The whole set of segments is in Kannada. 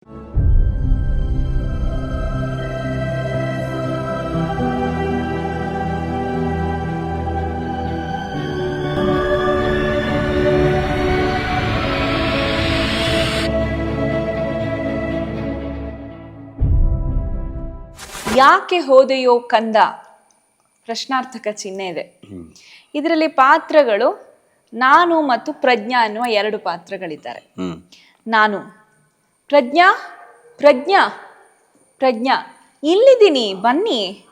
ಯಾಕೆ ಹೋದೆಯೋ ಕಂದ? ಪ್ರಶ್ನಾರ್ಥಕ ಚಿಹ್ನೆ ಇದೆ. ಇದರಲ್ಲಿ ಪಾತ್ರಗಳು ನಾನು ಮತ್ತು ಪ್ರಜ್ಞಾ ಅನ್ನುವ ಎರಡು ಪಾತ್ರಗಳಿದ್ದಾರೆ. ನಾನು ಪ್ರಜ್ಞಾ ಪ್ರಜ್ಞಾ ಪ್ರಜ್ಞಾ. ಇಲ್ಲಿದ್ದೀನಿ, ಬನ್ನಿ.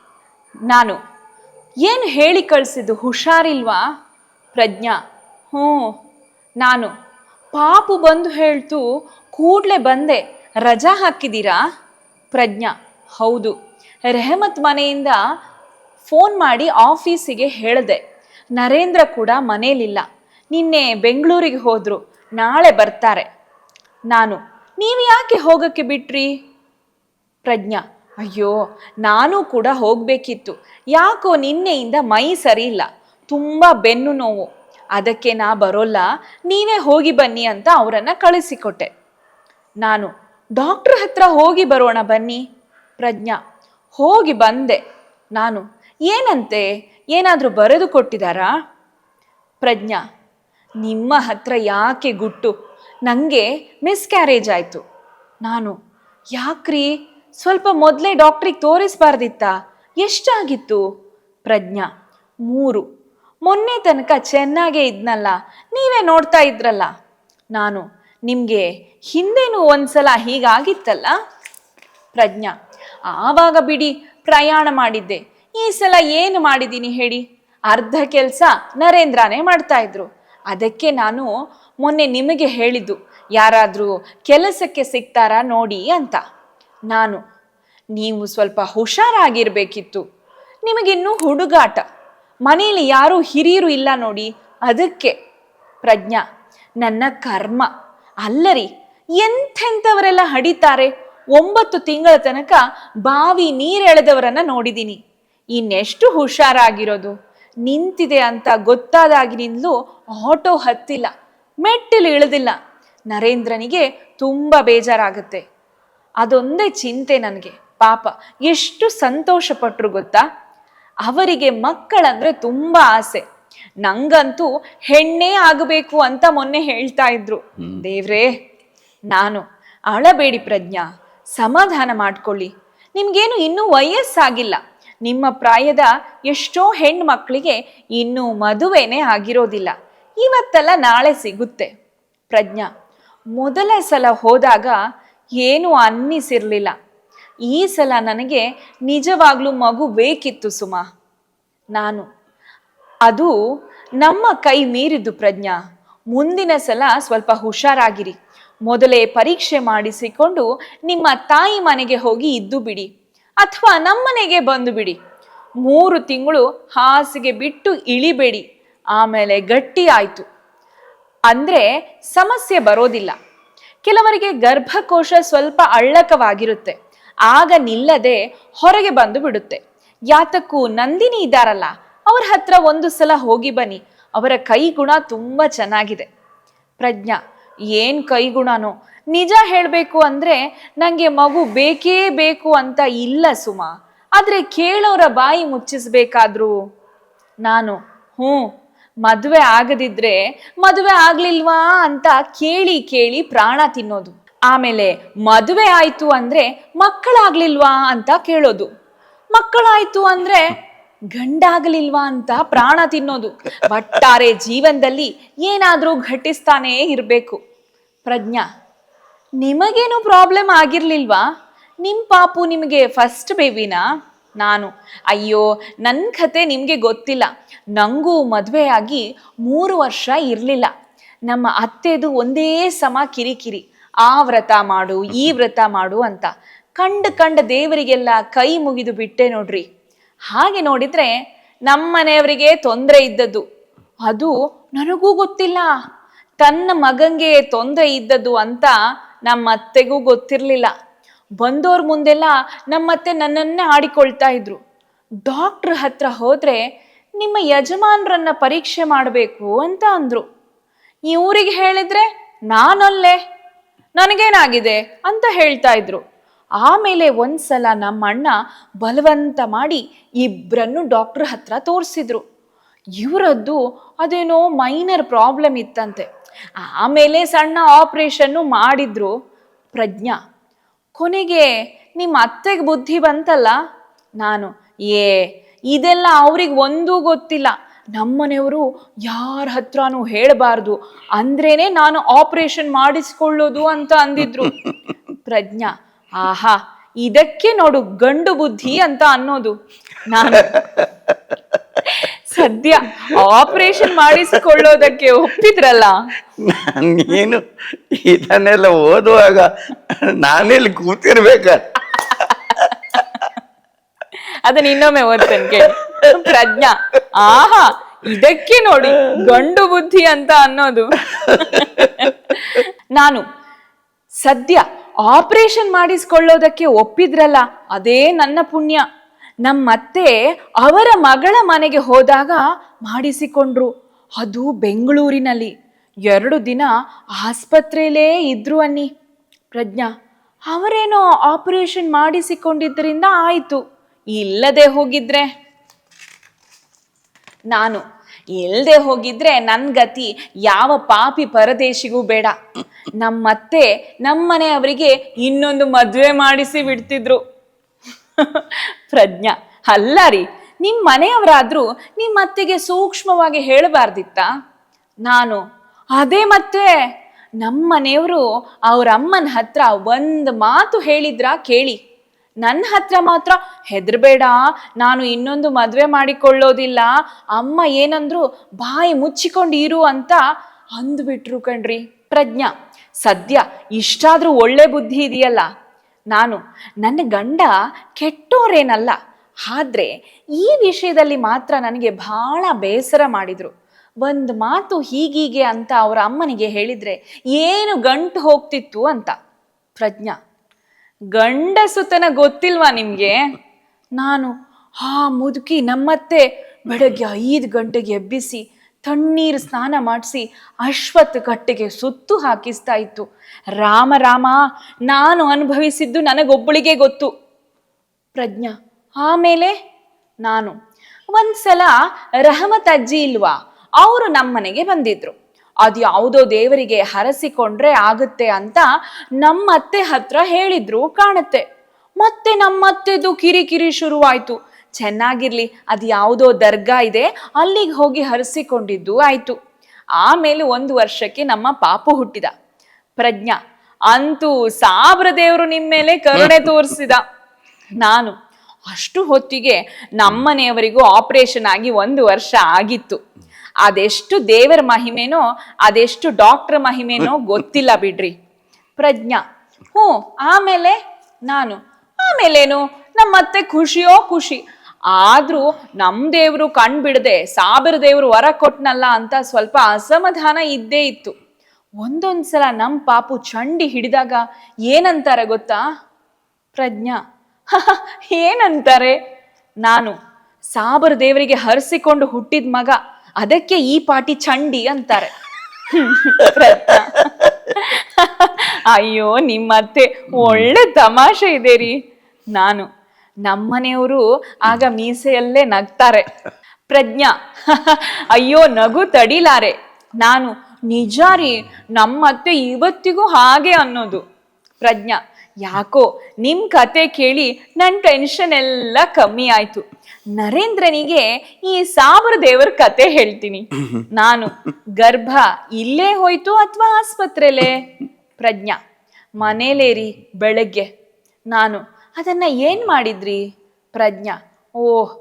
ನಾನು. ಏನು ಹೇಳಿ ಕಳಿಸಿದ್ದು? ಹುಷಾರಿಲ್ವಾ? ಪ್ರಜ್ಞಾ. ಹ್ಞೂ, ನಾನು. ಪಾಪು ಬಂದು ಹೇಳ್ತು, ಕೂಡಲೇ ಬಂದೆ. ರಜಾ ಹಾಕಿದ್ದೀರಾ? ಪ್ರಜ್ಞಾ. ಹೌದು. ರೆಹಮತ್ ಮನೆಯಿಂದ ಫೋನ್ ಮಾಡಿ ಆಫೀಸಿಗೆ ಹೇಳಿದೆ. ನರೇಂದ್ರ ಕೂಡ ಮನೇಲಿಲ್ಲ. ನಿನ್ನೆ ಬೆಂಗಳೂರಿಗೆ ಹೋದರು. ನಾಳೆ ಬರ್ತಾರೆ. ನಾನು. ನೀವು ಯಾಕೆ ಹೋಗಕ್ಕೆ ಬಿಟ್ರಿ? ಪ್ರಜ್ಞಾ. ಅಯ್ಯೋ, ನಾನು ಕೂಡ ಹೋಗಬೇಕಿತ್ತು. ಯಾಕೋ ನಿನ್ನೆಯಿಂದ ಮೈ ಸರಿ ಇಲ್ಲ ತುಂಬ ಬೆನ್ನು ನೋವು. ಅದಕ್ಕೆ ನಾ ಬರೋಲ್ಲ. ನೀವೇ ಹೋಗಿ ಬನ್ನಿ ಅಂತ ಅವರನ್ನು ಕಳಿಸಿಕೊಟ್ಟೆ. ನಾನು, ಡಾಕ್ಟ್ರ್ ಹತ್ರ ಹೋಗಿ ಬರೋಣ ಬನ್ನಿ. ಪ್ರಜ್ಞಾ, ಹೋಗಿ ಬಂದೆ. ನಾನು, ಏನಂತೆ? ಏನಾದರೂ ಬರೆದು ಕೊಟ್ಟಿದ್ದಾರಾ ಪ್ರಜ್ಞಾ, ನಿಮ್ಮ ಹತ್ರ ಯಾಕೆ ಗುಟ್ಟು? ನನಗೆ ಮಿಸ್ಕ್ಯಾರೇಜ್ ಆಯಿತು. ನಾನು, ಯಾಕ್ರಿ? ಸ್ವಲ್ಪ ಮೊದಲೇ ಡಾಕ್ಟ್ರಿಗೆ ತೋರಿಸ್ಬಾರ್ದಿತ್ತಾ? ಎಷ್ಟಾಗಿತ್ತು? ಪ್ರಜ್ಞಾ, ಮೂರು. ಮೊನ್ನೆ ತನಕ ಚೆನ್ನಾಗೇ ಇದ್ನಲ್ಲ, ನೀವೇ ನೋಡ್ತಾ ಇದ್ರಲ್ಲ. ನಾನು, ನಿಮಗೆ ಹಿಂದೆನೂ ಒಂದ್ಸಲ ಹೀಗಾಗಿತ್ತಲ್ಲ? ಪ್ರಜ್ಞಾ, ಆವಾಗ ಬಿಡಿ, ಪ್ರಯಾಣ ಮಾಡಿದ್ದೆ. ಈ ಸಲ ಏನು ಮಾಡಿದ್ದೀನಿ ಹೇಳಿ? ಅರ್ಧ ಕೆಲಸ ನರೇಂದ್ರನೇ ಮಾಡ್ತಾ ಇದ್ರು. ಅದಕ್ಕೆ ನಾನು ಮೊನ್ನೆ ನಿಮಗೆ ಹೇಳಿದ್ದು, ಯಾರಾದರೂ ಕೆಲಸಕ್ಕೆ ಸಿಗ್ತಾರಾ ನೋಡಿ ಅಂತ. ನಾನು, ನೀವು ಸ್ವಲ್ಪ ಹುಷಾರಾಗಿರಬೇಕಿತ್ತು. ನಿಮಗಿನ್ನೂ ಹುಡುಗಾಟ. ಮನೆಯಲ್ಲಿ ಯಾರೂ ಹಿರಿಯರು ಇಲ್ಲ ನೋಡಿ, ಅದಕ್ಕೆ. ಪ್ರಜ್ಞಾ, ನನ್ನ ಕರ್ಮ. ಅಲ್ಲರಿ, ಎಂಥೆಂಥವರೆಲ್ಲ ಹಡಿತಾರೆ? ಒಂಬತ್ತು ತಿಂಗಳ ತನಕ ಬಾವಿ ನೀರೆಳೆದವರನ್ನ ನೋಡಿದ್ದೀನಿ ಇನ್ನೆಷ್ಟು ಹುಷಾರಾಗಿರೋದು? ನಿಂತಿದೆ ಅಂತ ಗೊತ್ತಾದಾಗಿನಿಂದಲೂ ಆಟೋ ಹತ್ತಿಲ್ಲ ಮೆಟ್ಟಿಲು ಇಳಿದಿಲ್ಲ. ನರೇಂದ್ರನಿಗೆ ತುಂಬ ಬೇಜಾರಾಗುತ್ತೆ. ಅದೊಂದೇ ಚಿಂತೆ ನನಗೆ. ಪಾಪ ಎಷ್ಟು ಸಂತೋಷ ಪಟ್ರು ಗೊತ್ತಾ? ಅವರಿಗೆ ಮಕ್ಕಳಂದ್ರೆ ತುಂಬ ಆಸೆ. ನಂಗಂತೂ ಹೆಣ್ಣೇ ಆಗಬೇಕು ಅಂತ ಮೊನ್ನೆ ಹೇಳ್ತಾ ಇದ್ರು. ದೇವ್ರೇ ನಾನು ಅಳಬೇಡಿ ಪ್ರಜ್ಞಾ ಸಮಾಧಾನ ಮಾಡ್ಕೊಳ್ಳಿ. ನಿಮ್ಗೇನು ಇನ್ನೂ ವಯಸ್ಸಾಗಿಲ್ಲ. ನಿಮ್ಮ ಪ್ರಾಯದ ಎಷ್ಟೋ ಹೆಣ್ಣು ಮಕ್ಕಳಿಗೆ ಇನ್ನೂ ಮದುವೆನೇ ಆಗಿರೋದಿಲ್ಲ. ಇವತ್ತಲ್ಲ ನಾಳೆ ಸಿಗುತ್ತೆ. ಪ್ರಜ್ಞಾ, ಮೊದಲ ಸಲ ಹೋದಾಗ ಏನೂ ಅನ್ನಿಸಿರಲಿಲ್ಲ. ಈ ಸಲ ನನಗೆ ನಿಜವಾಗ್ಲೂ ಮಗು ಬೇಕಿತ್ತು ಸುಮಾ. ನಾನು, ಅದು ನಮ್ಮ ಕೈ ಮೀರಿದ್ದು ಪ್ರಜ್ಞಾ. ಮುಂದಿನ ಸಲ ಸ್ವಲ್ಪ ಹುಷಾರಾಗಿರಿ. ಮೊದಲೇ ಪರೀಕ್ಷೆ ಮಾಡಿಸಿಕೊಂಡು ನಿಮ್ಮ ತಾಯಿ ಮನೆಗೆ ಹೋಗಿ ಇದ್ದು ಬಿಡಿ. ಅಥವಾ ನಮ್ಮನೆಗೆ ಬಂದು ಬಿಡಿ. ಮೂರು ತಿಂಗಳು ಹಾಸಿಗೆ ಬಿಟ್ಟು ಇಳಿಬೇಡಿ. ಆಮೇಲೆ ಗಟ್ಟಿ ಆಯಿತು. ಅಂದ್ರೆ ಸಮಸ್ಯೆ ಬರೋದಿಲ್ಲ. ಕೆಲವರಿಗೆ ಗರ್ಭಕೋಶ ಸ್ವಲ್ಪ ಅಳ್ಳಕವಾಗಿರುತ್ತೆ. ಆಗ ನಿಲ್ಲದೆ ಹೊರಗೆ ಬಂದು ಬಿಡುತ್ತೆ. ಯಾತಕ್ಕೂ ನಂದಿನಿ ಇದ್ದಾರಲ್ಲ, ಅವ್ರ ಹತ್ರ ಒಂದು ಸಲ ಹೋಗಿ ಬನ್ನಿ. ಅವರ ಕೈ ಗುಣ ತುಂಬ ಚೆನ್ನಾಗಿದೆ. ಪ್ರಜ್ಞಾ ಏನ್ ಕೈಗುಣನೋ. ನಿಜ ಹೇಳಬೇಕು ಅಂದ್ರೆ ನಂಗೆ ಮಗು ಬೇಕೇ ಬೇಕು ಅಂತ ಇಲ್ಲ ಸುಮ. ಆದ್ರೆ ಕೇಳೋರ ಬಾಯಿ ಮುಚ್ಚಿಸ್ಬೇಕಾದ್ರು. ನಾನು, ಹ್ಞೂ, ಮದುವೆ ಆಗದಿದ್ರೆ ಮದುವೆ ಆಗ್ಲಿಲ್ವಾ ಅಂತ ಕೇಳಿ ಕೇಳಿ ಪ್ರಾಣ ತಿನ್ನೋದು. ಆಮೇಲೆ ಮದುವೆ ಆಯ್ತು ಅಂದ್ರೆ ಮಕ್ಕಳಾಗ್ಲಿಲ್ವಾ ಅಂತ ಕೇಳೋದು. ಮಕ್ಕಳಾಯ್ತು ಅಂದ್ರೆ ಗಂಡಾಗಲಿಲ್ವಾ ಅಂತ ಪ್ರಾಣ ತಿನ್ನೋದು. ಒಟ್ಟಾರೆ ಜೀವನದಲ್ಲಿ ಏನಾದರೂ ಘಟಿಸ್ತಾನೇ ಇರಬೇಕು. ಪ್ರಜ್ಞಾ. ನಿಮಗೇನು ಪ್ರಾಬ್ಲಮ್ ಆಗಿರ್ಲಿಲ್ವಾ? ನಿಮ್ಮ ಪಾಪು ನಿಮಗೆ ಫಸ್ಟ್ ಬೇಬಿನಾ ನಾನು. ಅಯ್ಯೋ ನನ್ನ ಕತೆ ನಿಮಗೆ ಗೊತ್ತಿಲ್ಲ. ನನಗೂ ಮದುವೆಯಾಗಿ ಮೂರು ವರ್ಷ ಇರಲಿಲ್ಲ. ನಮ್ಮ ಅತ್ತೆದು ಒಂದೇ ಸಮ ಕಿರಿಕಿರಿ. ಆ ವ್ರತ ಮಾಡು, ಈ ವ್ರತ ಮಾಡು ಅಂತ. ಕಂಡ ಕಂಡ ದೇವರಿಗೆಲ್ಲ ಕೈ ಮುಗಿದು ಬಿಟ್ಟೆ ನೋಡ್ರಿ. ಹಾಗೆ ನೋಡಿದ್ರೆ ನಮ್ಮನೆಯವರಿಗೆ ತೊಂದರೆ ಇದ್ದದ್ದು. ಅದು ನನಗೂ ಗೊತ್ತಿಲ್ಲ. ತನ್ನ ಮಗಂಗೆ ತೊಂದರೆ ಇದ್ದದ್ದು ಅಂತ ನಮ್ಮ ಅತ್ತೆಗೂ ಗೊತ್ತಿರಲಿಲ್ಲ. ಬಂದೋರ್ ಮುಂದೆಲ್ಲ ನಮ್ಮತ್ತೆ ನನ್ನನ್ನೇ ಆಡಿಕೊಳ್ತಾ ಇದ್ರು. ಡಾಕ್ಟ್ರ್ ಹತ್ರ ಹೋದ್ರೆ ನಿಮ್ಮ ಯಜಮಾನ್ರನ್ನ ಪರೀಕ್ಷೆ ಮಾಡಬೇಕು ಅಂತ ಅಂದ್ರು. ಇವ್ರಿಗೆ ಹೇಳಿದ್ರೆ ನಾನಲ್ಲೇ, ನನಗೇನಾಗಿದೆ ಅಂತ ಹೇಳ್ತಾ ಇದ್ರು. ಆಮೇಲೆ ಒಂದ್ಸಲ ನಮ್ಮ ಅಣ್ಣ ಬಲವಂತ ಮಾಡಿ ಇಬ್ಬರನ್ನು ಡಾಕ್ಟ್ರ್ ಹತ್ರ ತೋರಿಸಿದ್ರು. ಇವರದ್ದು ಅದೇನೋ ಮೈನರ್ ಪ್ರಾಬ್ಲಮ್ ಇತ್ತಂತೆ. ಆಮೇಲೆ ಸಣ್ಣ ಆಪರೇಷನ್ನು ಮಾಡಿದ್ರು ಪ್ರಜ್ಞಾ. ಕೊನೆಗೆ ನಿಮ್ಮ ಅತ್ತೆಗೆ ಬುದ್ಧಿ ಬಂತಲ್ಲ? ನಾನು ಏ ಇದೆಲ್ಲ ಅವ್ರಿಗೆ ಒಂದೂ ಗೊತ್ತಿಲ್ಲ. ನಮ್ಮನೆಯವರು ಯಾರ ಹತ್ರನೂ ಹೇಳಬಾರ್ದು. ಅಂದ್ರೇನೆ ನಾನು ಆಪರೇಷನ್ ಮಾಡಿಸ್ಕೊಳ್ಳೋದು ಅಂತ ಅಂದಿದ್ರು. ಪ್ರಜ್ಞಾ ಆಹಾ ಇದಕ್ಕೆ ನೋಡು ಗಂಡು ಬುದ್ಧಿ ಅಂತ ಅನ್ನೋದು. ನಾನು ಸದ್ಯ ಆಪರೇಷನ್ ಮಾಡಿಸಿಕೊಳ್ಳೋದಕ್ಕೆ ಒಪ್ಪಿದ್ರಲ್ಲ? ನೀನು ಇದನ್ನೆಲ್ಲ ಓದುವಾಗ ನಾನೆಲ್ಲಿ ಕೂತಿರ್ಬೇಕ? ಅದನ್ನ ಇನ್ನೊಮ್ಮೆ ಓದ್ತೇನೆ ಕೇಳಿ. ಪ್ರಜ್ಞಾ. ಆಹಾ ಇದಕ್ಕೆ ನೋಡಿ ಗಂಡು ಬುದ್ಧಿ ಅಂತ ಅನ್ನೋದು. ನಾನು ಸದ್ಯ ಆಪರೇಷನ್ ಮಾಡಿಸ್ಕೊಳ್ಳೋದಕ್ಕೆ ಒಪ್ಪಿದ್ರಲ್ಲ ಅದೇ ನನ್ನ ಪುಣ್ಯ. ನಮ್ಮತ್ತೆ ಅವರ ಮಗಳ ಮನೆಗೆ ಹೋದಾಗ ಮಾಡಿಸಿಕೊಂಡ್ರು. ಅದು ಬೆಂಗಳೂರಿನಲ್ಲಿ. ಎರಡು ದಿನ ಆಸ್ಪತ್ರೆಯಲ್ಲೇ ಇದ್ರು ಅನ್ನಿ. ಪ್ರಜ್ಞಾ, ಅವರೇನೋ ಆಪರೇಷನ್ ಮಾಡಿಸಿಕೊಂಡಿದ್ದರಿಂದ ಆಯಿತು. ಇಲ್ಲದೆ ಹೋಗಿದ್ರೆ. ನಾನು ಇಲ್ಲದೆ ಹೋಗಿದ್ರೆ ನನ್ನ ಗತಿ ಯಾವ ಪಾಪಿ ಪರದೇಶಿಗೂ ಬೇಡ. ನಮ್ಮತ್ತೆ ನಮ್ಮನೆಯವರಿಗೆ ಇನ್ನೊಂದು ಮದುವೆ ಮಾಡಿಸಿ ಬಿಡ್ತಿದ್ರು. ಪ್ರಜ್ಞಾ. ಅಲ್ಲ ರೀ ನಿಮ್ಮ ಮನೆಯವರಾದ್ರೂ ನಿಮ್ಮ ಅತ್ತೆಗೆ ಸೂಕ್ಷ್ಮವಾಗಿ ಹೇಳಬಾರ್ದಿತ್ತ? ನಾನು, ಅದೇ ಮತ್ತೆ ನಮ್ಮನೆಯವರು ಅವ್ರ ಅಮ್ಮನ ಹತ್ರ ಒಂದ್ ಮಾತು ಹೇಳಿದ್ರ ಕೇಳಿ. ನನ್ನ ಹತ್ರ ಮಾತ್ರ, ಹೆದರ್ಬೇಡ, ನಾನು ಇನ್ನೊಂದು ಮದುವೆ ಮಾಡಿಕೊಳ್ಳೋದಿಲ್ಲ, ಅಮ್ಮ ಏನಂದ್ರು ಬಾಯಿ ಮುಚ್ಚಿಕೊಂಡು ಇರು ಅಂತ ಅಂದ್ಬಿಟ್ರು ಕಣ್ರಿ. ಪ್ರಜ್ಞಾ. ಸದ್ಯ ಇಷ್ಟಾದ್ರೂ ಒಳ್ಳೆ ಬುದ್ಧಿ ಇದೆಯಲ್ಲ. ನಾನು, ನನ್ನ ಗಂಡ ಕೆಟ್ಟೋರೇನಲ್ಲ, ಆದ್ರೆ ಈ ವಿಷಯದಲ್ಲಿ ಮಾತ್ರ ನನಗೆ ಬಹಳ ಬೇಸರ ಮಾಡಿದ್ರು. ಒಂದು ಮಾತು ಹೀಗೀಗೆ ಅಂತ ಅವರ ಅಮ್ಮನಿಗೆ ಹೇಳಿದ್ರೆ ಏನು ಗಂಟು ಹೋಗ್ತಿತ್ತು ಅಂತ. ಪ್ರಜ್ಞಾ, ಗಂಡಸುತನ ಗೊತ್ತಿಲ್ವಾ ನಿಮಗೆ? ನಾನು ಆ ಮುದುಕಿ ನಮ್ಮತ್ತೆ ಬೆಳಗ್ಗೆ ಐದು ಗಂಟೆಗೆ ಎಬ್ಬಿಸಿ ತಣ್ಣೀರು ಸ್ನಾನ ಮಾಡಿಸಿ ಅಶ್ವತ್ ಕಟ್ಟೆಗೆ ಸುತ್ತು ಹಾಕಿಸ್ತಾ ಇತ್ತು. ರಾಮ ರಾಮ, ನಾನು ಅನುಭವಿಸಿದ್ದು ನನಗೊಬ್ಬಳಿಗೆ ಗೊತ್ತು. ಪ್ರಜ್ಞಾ, ಆಮೇಲೆ? ನಾನು. ಒಂದ್ಸಲ ರಹಮತ್ ಅಜ್ಜಿ ಇಲ್ವಾ? ಅವರು ನಮ್ಮನೆಗೆ ಬಂದಿದ್ರು. ಅದು ಯಾವುದೋ ದೇವರಿಗೆ ಹರಸಿಕೊಂಡ್ರೆ ಆಗುತ್ತೆ ಅಂತ ನಮ್ಮತ್ತೆ ಹತ್ರ ಹೇಳಿದ್ರು ಕಾಣುತ್ತೆ. ಮತ್ತೆ ನಮ್ಮತ್ತೆದು ಕಿರಿಕಿರಿ ಶುರುವಾಯ್ತು. ಚೆನ್ನಾಗಿರ್ಲಿ ಅದು ಯಾವುದೋ ದರ್ಗಾ ಇದೆ ಅಲ್ಲಿಗೆ ಹೋಗಿ ಹರಿಸಿಕೊಂಡಿದ್ದು ಆಯ್ತು. ಆಮೇಲೆ ಒಂದು ವರ್ಷಕ್ಕೆ ನಮ್ಮ ಪಾಪು ಹುಟ್ಟಿದ. ಪ್ರಜ್ಞಾ. ಅಂತೂ ಸಾಬ್ರ ದೇವರು ನಿಮ್ಮ ಮೇಲೆ ಕರುಣೆ ತೋರಿಸಿದ. ನಾನು. ಅಷ್ಟು ಹೊತ್ತಿಗೆ ನಮ್ಮನೆಯವರಿಗೂ ಆಪರೇಷನ್ ಆಗಿ ಒಂದು ವರ್ಷ ಆಗಿತ್ತು. ಅದೆಷ್ಟು ದೇವರ ಮಹಿಮೆನೋ ಅದೆಷ್ಟು ಡಾಕ್ಟರ್ ಮಹಿಮೆನೋ ಗೊತ್ತಿಲ್ಲ ಬಿಡ್ರಿ. ಪ್ರಜ್ಞಾ. ಹ್ಞೂ ಆಮೇಲೆ? ನಾನು. ಆಮೇಲೇನು? ನಮ್ಮತ್ತೆ ಖುಷಿಯೋ ಖುಷಿ. ಆದ್ರೂ ನಮ್ ದೇವ್ರು ಕಣ್ಬಿಡದೆ ಸಾಬರ ದೇವ್ರು ವರ ಕೊಟ್ನಲ್ಲ ಅಂತ ಸ್ವಲ್ಪ ಅಸಮಾಧಾನ ಇದ್ದೇ ಇತ್ತು. ಒಂದೊಂದ್ಸಲ ನಮ್ ಪಾಪು ಚಂಡಿ ಹಿಡಿದಾಗ ಏನಂತಾರೆ ಗೊತ್ತಾ? ಪ್ರಜ್ಞಾ. ಏನಂತಾರೆ? ನಾನು ಸಾಬರ ದೇವರಿಗೆ ಹರಿಸಿಕೊಂಡು ಹುಟ್ಟಿದ ಮಗ, ಅದಕ್ಕೆ ಈ ಪಾಟಿ ಚಂಡಿ ಅಂತಾರೆ. ಅಯ್ಯೋ, ನಿಮ್ಮತ್ತೆ, ಒಳ್ಳೆ ತಮಾಷೆ ಇದೆ ರೀ. ನಾನು ನಮ್ಮನೆಯವರು ಆಗ ಮೀಸೆಯಲ್ಲೇ ನಗ್ತಾರೆ. ಪ್ರಜ್ಞಾ. ಅಯ್ಯೋ, ನಗು ತಡಿಲಾರೆ. ನಾನು ನಿಜ ರೀ ನಮ್ಮತ್ತೆ ಇವತ್ತಿಗೂ ಹಾಗೆ ಅನ್ನೋದು. ಪ್ರಜ್ಞಾ. ಯಾಕೋ, ನಿಮ್ ಕತೆ ಕೇಳಿ ನನ್ ಟೆನ್ಷನ್ ಎಲ್ಲ ಕಮ್ಮಿ ಆಯ್ತು. ನರೇಂದ್ರನಿಗೆ ಈ ಸಾಬರ ದೇವರ ಕತೆ ಹೇಳ್ತೀನಿ. ನಾನು, ಗರ್ಭ ಇಲ್ಲೇ ಹೋಯ್ತು ಅಥವಾ ಆಸ್ಪತ್ರೆಲೆ? ಪ್ರಜ್ಞಾ. ಮನೇಲೇರಿ, ಬೆಳಗ್ಗೆ. ನಾನು ಅದನ್ನ ಏನ್ ಮಾಡಿದ್ರಿ? ಪ್ರಜ್ಞಾ. ಓಹ್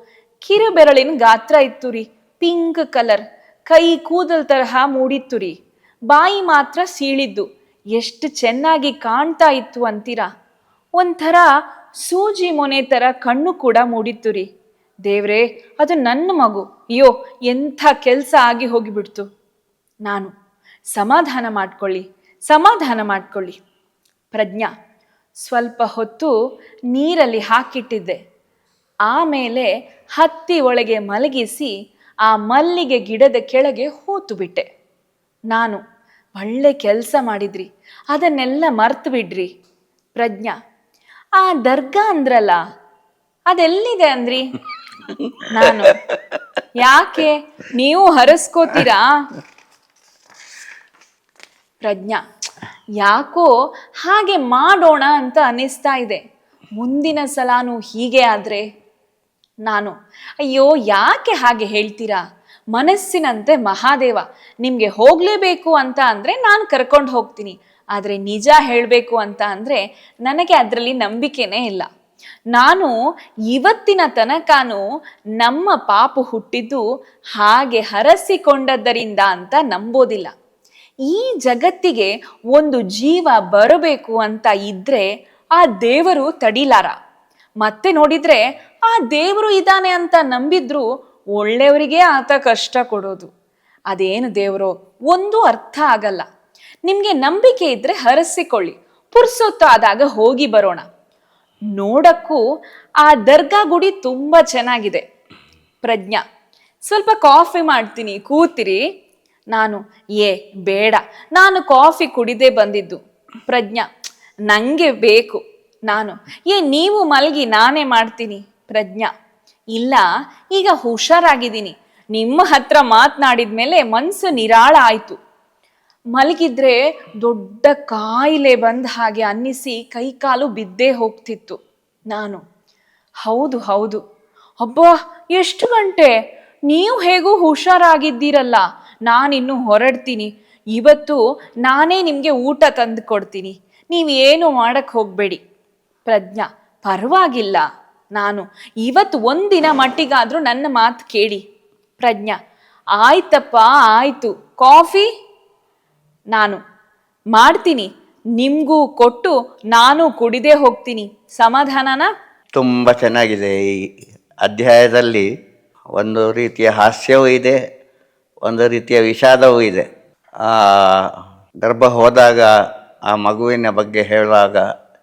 ಕಿರು ಬೆರಳಿನ ಗಾತ್ರ ಇತ್ತು ರೀ ಪಿಂಕ್ ಕಲರ್. ಕೈ ಕೂದಲ್ ತರಹ ಮೂಡಿತ್ತು ರೀ ಬಾಯಿ ಮಾತ್ರ ಸೀಳಿದ್ದು. ಎಷ್ಟು ಚೆನ್ನಾಗಿ ಕಾಣ್ತಾ ಇತ್ತು ಅಂತೀರಾ? ಒಂಥರ ಸೂಜಿ ಮೊನೆ ತರ ಕಣ್ಣು ಕೂಡ ಮೂಡಿತ್ತು ರೀ ದೇವ್ರೇ, ಅದು ನನ್ನ ಮಗು. ಅಯ್ಯೋ, ಎಂಥ ಕೆಲಸ ಆಗಿ ಹೋಗಿಬಿಡ್ತು. ನಾನು, ಸಮಾಧಾನ ಮಾಡ್ಕೊಳ್ಳಿ ಸಮಾಧಾನ ಮಾಡ್ಕೊಳ್ಳಿ. ಪ್ರಜ್ಞಾ ಸ್ವಲ್ಪ ಹೊತ್ತು ನೀರಲ್ಲಿ ಹಾಕಿಟ್ಟಿದ್ದೆ. ಆಮೇಲೆ ಹತ್ತಿ ಒಳಗೆ ಮಲಗಿಸಿ ಆ ಮಲ್ಲಿಗೆ ಗಿಡದ ಕೆಳಗೆ ಹೂತು ಬಿಟ್ಟೆ. ನಾನು, ಒಳ್ಳೆ ಕೆಲಸ ಮಾಡಿದ್ರಿ, ಅದನ್ನೆಲ್ಲ ಮರ್ತು ಬಿಡ್ರಿ, ಪ್ರಜ್ಞಾ. ಆ ದರ್ಗಾ ಅಂದ್ರಲ್ಲ, ಅದೆಲ್ಲಿದೆ ಅಂದ್ರಿ? ನಾನು, ಯಾಕೆ, ನೀವು ಹರಸ್ಕೋತೀರಾ? ಪ್ರಜ್ಞಾ ಯಾಕೋ ಹಾಗೆ ಮಾಡೋಣ ಅಂತ ಅನಿಸ್ತಾ ಇದೆ. ಮುಂದಿನ ಸಲಾನು ಹೀಗೆ ಆದರೆ? ನಾನು, ಅಯ್ಯೋ, ಯಾಕೆ ಹಾಗೆ ಹೇಳ್ತೀರಾ? ಮನಸ್ಸಿನಂತೆ ಮಹಾದೇವ, ನಿಮಗೆ ಹೋಗಲೇಬೇಕು ಅಂತ ಅಂದರೆ ನಾನು ಕರ್ಕೊಂಡು ಹೋಗ್ತೀನಿ. ಆದರೆ ನಿಜ ಹೇಳಬೇಕು ಅಂತ ಅಂದರೆ ನನಗೆ ಅದರಲ್ಲಿ ನಂಬಿಕೆನೇ ಇಲ್ಲ. ನಾನು ಇವತ್ತಿನ ತನಕನೂ ನಮ್ಮ ಪಾಪು ಹುಟ್ಟಿದ್ದು ಹಾಗೆ ಹರಸಿಕೊಂಡದ್ದರಿಂದ ಅಂತ ನಂಬೋದಿಲ್ಲ. ಈ ಜಗತ್ತಿಗೆ ಒಂದು ಜೀವ ಬರಬೇಕು ಅಂತ ಇದ್ರೆ ಆ ದೇವರು ತಡಿಲಾರ. ಮತ್ತೆ ನೋಡಿದ್ರೆ ಆ ದೇವರು ಇದ್ದಾನೆ ಅಂತ ನಂಬಿದ್ರು ಒಳ್ಳೆಯವರಿಗೆ ಆತ ಕಷ್ಟ ಕೊಡೋದು. ಅದೇನು ದೇವರೋ, ಒಂದು ಅರ್ಥ ಆಗಲ್ಲ. ನಿಮಗೆ ನಂಬಿಕೆ ಇದ್ರೆ ಹರಸಿಕೊಳ್ಳಿ. ಪುರ್ಸೊತ್ತು ಆದಾಗ ಹೋಗಿ ಬರೋಣ. ನೋಡಕ್ಕೂ ಆ ದರ್ಗಾ ಗುಡಿ ತುಂಬ ಚೆನ್ನಾಗಿದೆ. ಪ್ರಜ್ಞಾ, ಸ್ವಲ್ಪ ಕಾಫಿ ಮಾಡ್ತೀನಿ, ಕೂತಿರಿ. ನಾನು, ಏ, ಬೇಡ. ನಾನು ಕಾಫಿ ಕುಡಿದೇ ಬಂದಿದ್ದು. ಪ್ರಜ್ಞಾ, ನಂಗೆ ಬೇಕು. ನಾನು, ಏ, ನೀವು ಮಲಗಿ ನಾನೇ ಮಾಡ್ತೀನಿ. ಪ್ರಜ್ಞಾ, ಇಲ್ಲ, ಈಗ ಹುಷಾರಾಗಿದ್ದೀನಿ. ನಿಮ್ಮ ಹತ್ರ ಮಾತನಾಡಿದ ಮೇಲೆ ಮನಸ್ಸು ನಿರಾಳ ಆಯ್ತು. ಮಲಗಿದ್ರೆ ದೊಡ್ಡ ಕಾಯಿಲೆ ಬಂದ ಹಾಗೆ ಅನ್ನಿಸಿ ಕೈಕಾಲು ಬಿದ್ದೇ ಹೋಗ್ತಿತ್ತು. ನಾನು, ಹೌದು ಹೌದು. ಅಬ್ಬಾ, ಎಷ್ಟು ಗಂಟೆ? ನೀವು ಹೇಗೂ ಹುಷಾರಾಗಿದ್ದೀರಲ್ಲ? ನಾನಿನ್ನು ಹೊರಡ್ತೀನಿ. ಇವತ್ತು ನಾನೇ ನಿಮಗೆ ಊಟ ತಂದು ಕೊಡ್ತೀನಿ. ನೀವೇನು ಮಾಡಕ್ಕೆ ಹೋಗಬೇಡಿ. ಪ್ರಜ್ಞಾ, ಪರವಾಗಿಲ್ಲ. ನಾನು ಇವತ್ತು ಒಂದಿನ ಮಟ್ಟಿಗಾದರೂ ನನ್ನ ಮಾತು ಕೇಳಿ. ಪ್ರಜ್ಞಾ, ಆಯ್ತಪ್ಪ, ಆಯಿತು. ಕಾಫಿ? ನಾನು ಮಾಡ್ತೀನಿ. ನಿಮಗೂ ಕೊಟ್ಟು ನಾನು ಕುಡಿದೇ ಹೋಗ್ತೀನಿ. ಸಮಾಧಾನನಾ? ತುಂಬ ಚೆನ್ನಾಗಿದೆ ಈ ಅಧ್ಯಾಯದಲ್ಲಿ ಒಂದು ರೀತಿಯ ಹಾಸ್ಯವೂ ಇದೆ. ಒಂದು ರೀತಿಯ ವಿಷಾದವೂ ಇದೆ. ಗರ್ಭ ಹೋದಾಗ, ಆ ಮಗುವಿನ ಬಗ್ಗೆ ಹೇಳುವಾಗ,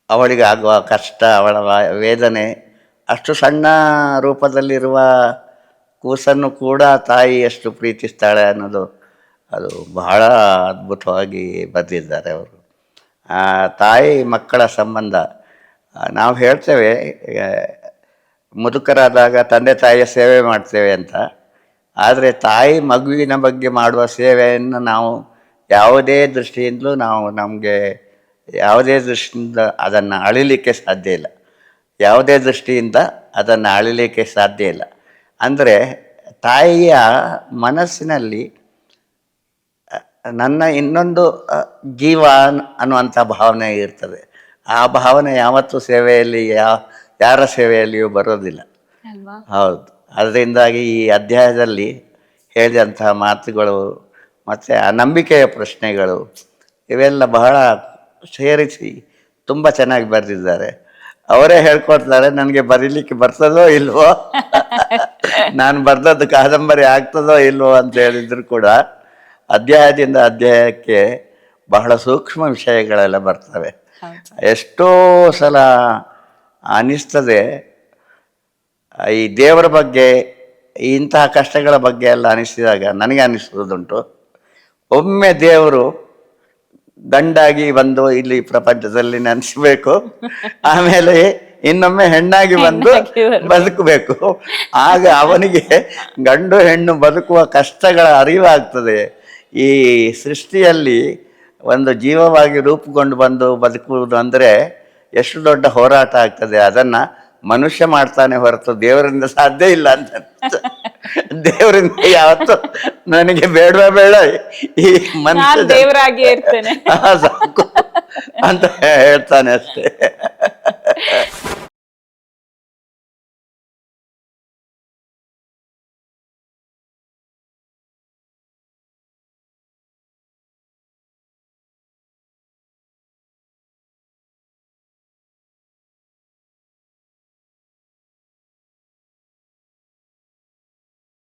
ಅವಳಿಗೆ ಆಗುವ ಕಷ್ಟ, ಅವಳ ವೇದನೆ, ಅಷ್ಟು ಸಣ್ಣ ರೂಪದಲ್ಲಿರುವ ಕೂಸನ್ನು ಕೂಡ ತಾಯಿ ಎಷ್ಟು ಪ್ರೀತಿಸ್ತಾಳೆ ಅನ್ನೋದು ಅದು ಬಹಳ ಅದ್ಭುತವಾಗಿ ಬರೆದಿದ್ದಾರೆ ಅವರು. ತಾಯಿ ಮಕ್ಕಳ ಸಂಬಂಧ, ನಾವು ಹೇಳ್ತೇವೆ, ಮುದುಕರಾದಾಗ ತಂದೆ ತಾಯಿಯ ಸೇವೆ ಮಾಡ್ತೇವೆ ಅಂತ. ಆದರೆ ತಾಯಿ ಮಗುವಿನ ಬಗ್ಗೆ ಮಾಡುವ ಸೇವೆಯನ್ನು ನಾವು ಯಾವುದೇ ದೃಷ್ಟಿಯಿಂದಲೂ ನಾವು ನಮಗೆ ಯಾವುದೇ ದೃಷ್ಟಿಯಿಂದ ಅದನ್ನು ಅಳಿಲಿಕ್ಕೆ ಸಾಧ್ಯ ಇಲ್ಲ. ಯಾವುದೇ ದೃಷ್ಟಿಯಿಂದ ಅದನ್ನು ಅಳಿಲಿಕ್ಕೆ ಸಾಧ್ಯ ಇಲ್ಲ. ಅಂದರೆ ತಾಯಿಯ ಮನಸ್ಸಿನಲ್ಲಿ ನನ್ನ ಇನ್ನೊಂದು ಜೀವ ಅನ್- ಅನ್ನುವಂಥ ಭಾವನೆ ಇರ್ತದೆ. ಆ ಭಾವನೆ ಯಾವತ್ತೂ ಸೇವೆಯಲ್ಲಿ ಯಾ ಯಾರ ಸೇವೆಯಲ್ಲಿಯೂ ಬರೋದಿಲ್ಲ. ಹೌದು. ಅದರಿಂದಾಗಿ ಈ ಅಧ್ಯಾಯದಲ್ಲಿ ಹೇಳಿದಂತಹ ಮಾತುಗಳು ಮತ್ತು ಆ ನಂಬಿಕೆಯ ಪ್ರಶ್ನೆಗಳು ಇವೆಲ್ಲ ಬಹಳ ಸೇರಿಸಿ ತುಂಬ ಚೆನ್ನಾಗಿ ಬರೆದಿದ್ದಾರೆ. ಅವರೇ ಹೇಳ್ಕೊಡ್ತಾರೆ ನನಗೆ ಬರೀಲಿಕ್ಕೆ ಬರ್ತದೋ ಇಲ್ವೋ? ನಾನು ಬರ್ದದ್ದು ಕಾದಂಬರಿ ಆಗ್ತದೋ ಇಲ್ವೋ ಅಂತ ಹೇಳಿದ್ರು ಕೂಡ ಅಧ್ಯಾಯದಿಂದ ಅಧ್ಯಾಯಕ್ಕೆ ಬಹಳ ಸೂಕ್ಷ್ಮ ವಿಷಯಗಳೆಲ್ಲ ಬರ್ತವೆ. ಎಷ್ಟೋ ಸಲ ಅನಿಸ್ತದೆ ಈ ದೇವರ ಬಗ್ಗೆ ಇಂತಹ ಕಷ್ಟಗಳ ಬಗ್ಗೆ ಎಲ್ಲ ಅನಿಸಿದಾಗ ನನಗೆ ಅನಿಸುವುದುಂಟು. ಒಮ್ಮೆ ದೇವರು ಗಂಡಾಗಿ ಬಂದು ಇಲ್ಲಿ ಪ್ರಪಂಚದಲ್ಲಿ ನೆನೆಸಬೇಕು ಆಮೇಲೆ ಇನ್ನೊಮ್ಮೆ ಹೆಣ್ಣಾಗಿ ಬಂದು ಬದುಕಬೇಕು. ಆಗ ಅವನಿಗೆ ಗಂಡು ಹೆಣ್ಣು ಬದುಕುವ ಕಷ್ಟಗಳ ಅರಿವಾಗ್ತದೆ. ಈ ಸೃಷ್ಟಿಯಲ್ಲಿ ಒಂದು ಜೀವವಾಗಿ ರೂಪುಗೊಂಡು ಬಂದು ಬದುಕುವುದು ಅಂದರೆ ಎಷ್ಟು ದೊಡ್ಡ ಹೋರಾಟ ಆಗ್ತದೆ. ಅದನ್ನ ಮನುಷ್ಯ ಮಾಡ್ತಾನೆ ಹೊರತು ದೇವರಿಂದ ಸಾಧ್ಯ ಇಲ್ಲ ಅಂತ. ದೇವರಿಂದ ಯಾವತ್ತು ನನಗೆ ಬೇಡವೇ ಬೇಡ. ಈ ಮನುಷ್ಯ ದೇವರಾಗಿ ಇರ್ತೇನೆ. ಸಾಕು. ಅಂತ ಹೇಳ್ತಾನೆ ಅಷ್ಟೇ.